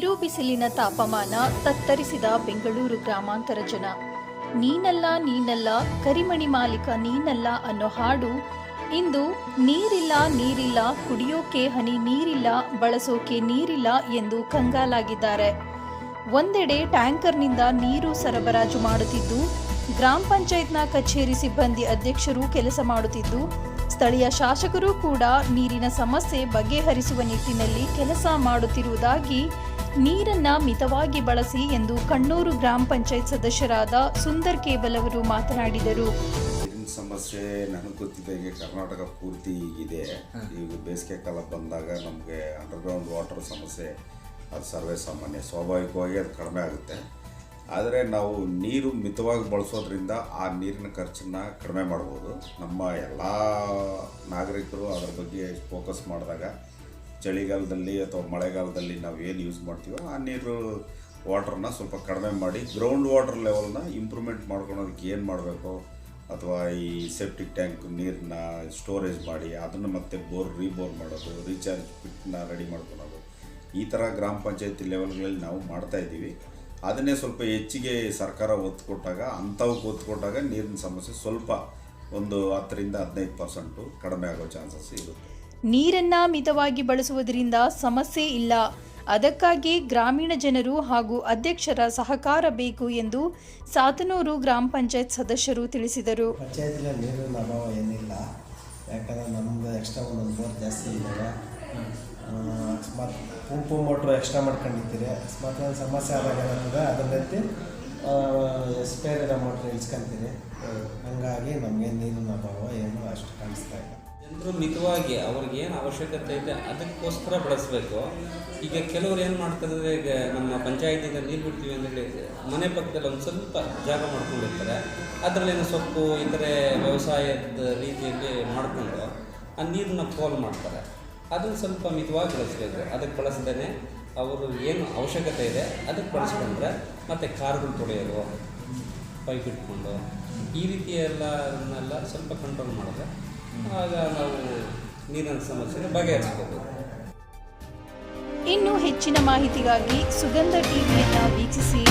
ಬಿರು ಬಿಸಿಲಿನ ತಾಪಮಾನ ತತ್ತರಿಸಿದ ಬೆಂಗಳೂರು ಗ್ರಾಮಾಂತರ ಜನ. ನೀನಲ್ಲ ನೀನಲ್ಲ, ಕರಿಮಣಿ ಮಾಲೀಕ ನೀನಲ್ಲ ಅನ್ನೋ ಹಾಡು. ಇಂದು ನೀರಿಲ್ಲ ನೀರಿಲ್ಲ, ಕುಡಿಯೋಕೆ ಹನಿ ನೀರಿಲ್ಲ, ಬಳಸೋಕೆ ನೀರಿಲ್ಲ ಎಂದು ಕಂಗಾಲಾಗಿದ್ದಾರೆ. ಒಂದೆಡೆ ಟ್ಯಾಂಕರ್ನಿಂದ ನೀರು ಸರಬರಾಜು ಮಾಡುತ್ತಿದ್ದು, ಗ್ರಾಮ ಪಂಚಾಯತ್ನ ಕಚೇರಿ ಸಿಬ್ಬಂದಿ ಅಧ್ಯಕ್ಷರು ಕೆಲಸ ಮಾಡುತ್ತಿದ್ದು, ಸ್ಥಳೀಯ ಶಾಸಕರು ಕೂಡ ನೀರಿನ ಸಮಸ್ಯೆ ಬಗೆಹರಿಸುವ ನಿಟ್ಟಿನಲ್ಲಿ ಕೆಲಸ ಮಾಡುತ್ತಿರುವುದಾಗಿ ನೀರನ್ನ ಮಿತವಾಗಿ ಬಳಸಿ ಎಂದು ಕಣ್ಣೂರು ಗ್ರಾಮ ಪಂಚಾಯತ್ ಸದಸ್ಯರಾದ ಸುಂದರ್ ಕೇಬಲ್ ಅವರು ಮಾತನಾಡಿದರು. ನೀರಿನ ಸಮಸ್ಯೆ ನನಗೆ ಗೊತ್ತಿದ್ದಾಗೆ ಕರ್ನಾಟಕ ಪೂರ್ತಿ ಇದೆ ಈಗ ಬೇಸಿಗೆ ಕಾಲ ಬಂದಾಗ ನಮಗೆ ಅಂಡರ್ಗ್ರೌಂಡ್ ವಾಟರ್ ಸಮಸ್ಯೆ ಅದು ಸರ್ವೇ ಸಾಮಾನ್ಯ. ಸ್ವಾಭಾವಿಕವಾಗಿ ಅದು ಕಡಿಮೆ ಆಗುತ್ತೆ. ಆದರೆ ನಾವು ನೀರು ಮಿತವಾಗಿ ಬಳಸೋದ್ರಿಂದ ಆ ನೀರಿನ ಖರ್ಚನ್ನು ಕಡಿಮೆ ಮಾಡ್ಬೋದು. ನಮ್ಮ ಎಲ್ಲ ನಾಗರಿಕರು ಅದರ ಬಗ್ಗೆ ಫೋಕಸ್ ಮಾಡಿದಾಗ ಚಳಿಗಾಲದಲ್ಲಿ ಅಥವಾ ಮಳೆಗಾಲದಲ್ಲಿ ನಾವು ಏನು ಯೂಸ್ ಮಾಡ್ತೀವೋ ಆ ನೀರು ವಾಟ್ರನ್ನ ಸ್ವಲ್ಪ ಕಡಿಮೆ ಮಾಡಿ ಗ್ರೌಂಡ್ ವಾಟರ್ ಲೆವೆಲ್ನ ಇಂಪ್ರೂವ್ಮೆಂಟ್ ಮಾಡ್ಕೊಳೋದಕ್ಕೆ ಏನು ಮಾಡಬೇಕು? ಅಥವಾ ಈ ಸೆಪ್ಟಿಕ್ ಟ್ಯಾಂಕ್ ನೀರನ್ನ ಸ್ಟೋರೇಜ್ ಮಾಡಿ ಅದನ್ನು ಮತ್ತೆ ಬೋರ್ ರೀಬೋರ್ ಮಾಡೋದು ರೀಚಾರ್ಜ್ ಪಿಟ್ನ ರೆಡಿ ಮಾಡ್ಕೊಳೋದು. ಈ ಥರ ಗ್ರಾಮ ಪಂಚಾಯತಿ ಲೆವೆಲ್ಗಳಲ್ಲಿ ನಾವು ಮಾಡ್ತಾ ಇದ್ದೀವಿ. ಅದನ್ನೇ ಸ್ವಲ್ಪ ಹೆಚ್ಚಿಗೆ ಸರ್ಕಾರ ಒತ್ತು ಕೊಟ್ಟಾಗ ಅಂಥವಕ್ಕೆ ಒತ್ತು ಕೊಟ್ಟಾಗ ನೀರಿನ ಸಮಸ್ಯೆ ಸ್ವಲ್ಪ ಒಂದು ಹತ್ತರಿಂದ ಹದಿನೈದು ಪರ್ಸೆಂಟು ಕಡಿಮೆ ಆಗೋ ಚಾನ್ಸಸ್ ಇರುತ್ತೆ. ನೀರನ್ನ ಮಿತವಾಗಿ ಬಳಸುವುದರಿಂದ ಸಮಸ್ಯೆ ಇಲ್ಲ. ಅದಕ್ಕಾಗಿ ಗ್ರಾಮೀಣ ಜನರು ಹಾಗೂ ಅಧ್ಯಕ್ಷರ ಸಹಕಾರ ಬೇಕು ಎಂದು ಸಾತನೂರು ಗ್ರಾಮ ಪಂಚಾಯತ್ ಸದಸ್ಯರು ತಿಳಿಸಿದರು. ಪಂಪು ಎಕ್ಸ್ಟ್ರಾ ಮಾಡ್ಕೊಂಡಿರ್ತೀರಿ ಅಕಸ್ಮಾತ್ ಸಮಸ್ಯೆ ಆದಾಗ ಏನಾಗ್ತದೆ? ಅದನ್ನೆತ್ತಿ ಸ್ಪೇರ್ ಇರೋ ಮೋಟ್ರ್ ಇಳಿಸ್ಕೊಂತೀರಿ. ಹಂಗಾಗಿ ನಮಗೆ ನೀರಿನ ಅಭಾವ ಏನು ಅಷ್ಟು ಕಾಣಿಸ್ತಾ ಇಲ್ಲ. ಜನರು ಮಿತವಾಗಿ ಅವ್ರಿಗೆ ಏನು ಅವಶ್ಯಕತೆ ಇದೆ ಅದಕ್ಕೋಸ್ಕರ ಬಳಸಬೇಕು. ಈಗ ಕೆಲವರು ಏನು ಮಾಡ್ತಾರೆ ಈಗ ನಮ್ಮ ಪಂಚಾಯತಿಂದ ನೀರು ಬಿಡ್ತೀವಿ ಅಂತ ಹೇಳಿ ಮನೆ ಪಕ್ಕದಲ್ಲಿ ಒಂದು ಸ್ವಲ್ಪ ಜಾಗ ಮಾಡ್ಕೊಂಡಿರ್ತಾರೆ. ಅದರಲ್ಲೇನು ಸೊಪ್ಪು, ಇತರೆ ವ್ಯವಸಾಯದ ರೀತಿಯಲ್ಲಿ ಮಾಡಿಕೊಂಡು ಆ ನೀರನ್ನ ಪೋಲ್ ಮಾಡ್ತಾರೆ. ಅದನ್ನು ಸ್ವಲ್ಪ ಮಿತವಾಗಿ ಬಳಸಬೇಕು. ಅದಕ್ಕೆ ಬಳಸದೇ ಅವರು ಏನು ಅವಶ್ಯಕತೆ ಇದೆ ಅದಕ್ಕೆ ಬಳಸ್ಕೊಂಡ್ರೆ ಮತ್ತು ಕಾರ್ಗಳು ತೊಳೆಯೋದು ಪೈಪ್ ಇಟ್ಕೊಂಡು ಈ ರೀತಿ ಸ್ವಲ್ಪ ಕಂಟ್ರೋಲ್ ಮಾಡಿದ್ರೆ ಆಗ ನಾವು ನೀರಿನ ಸಮಸ್ಯೆನ ಬಗೆಹರಿಸ್ಬೋದು ಇನ್ನು ಹೆಚ್ಚಿನ ಮಾಹಿತಿಗಾಗಿ ಸುಗಂಧ ಟಿವಿಯನ್ನು ವೀಕ್ಷಿಸಿ.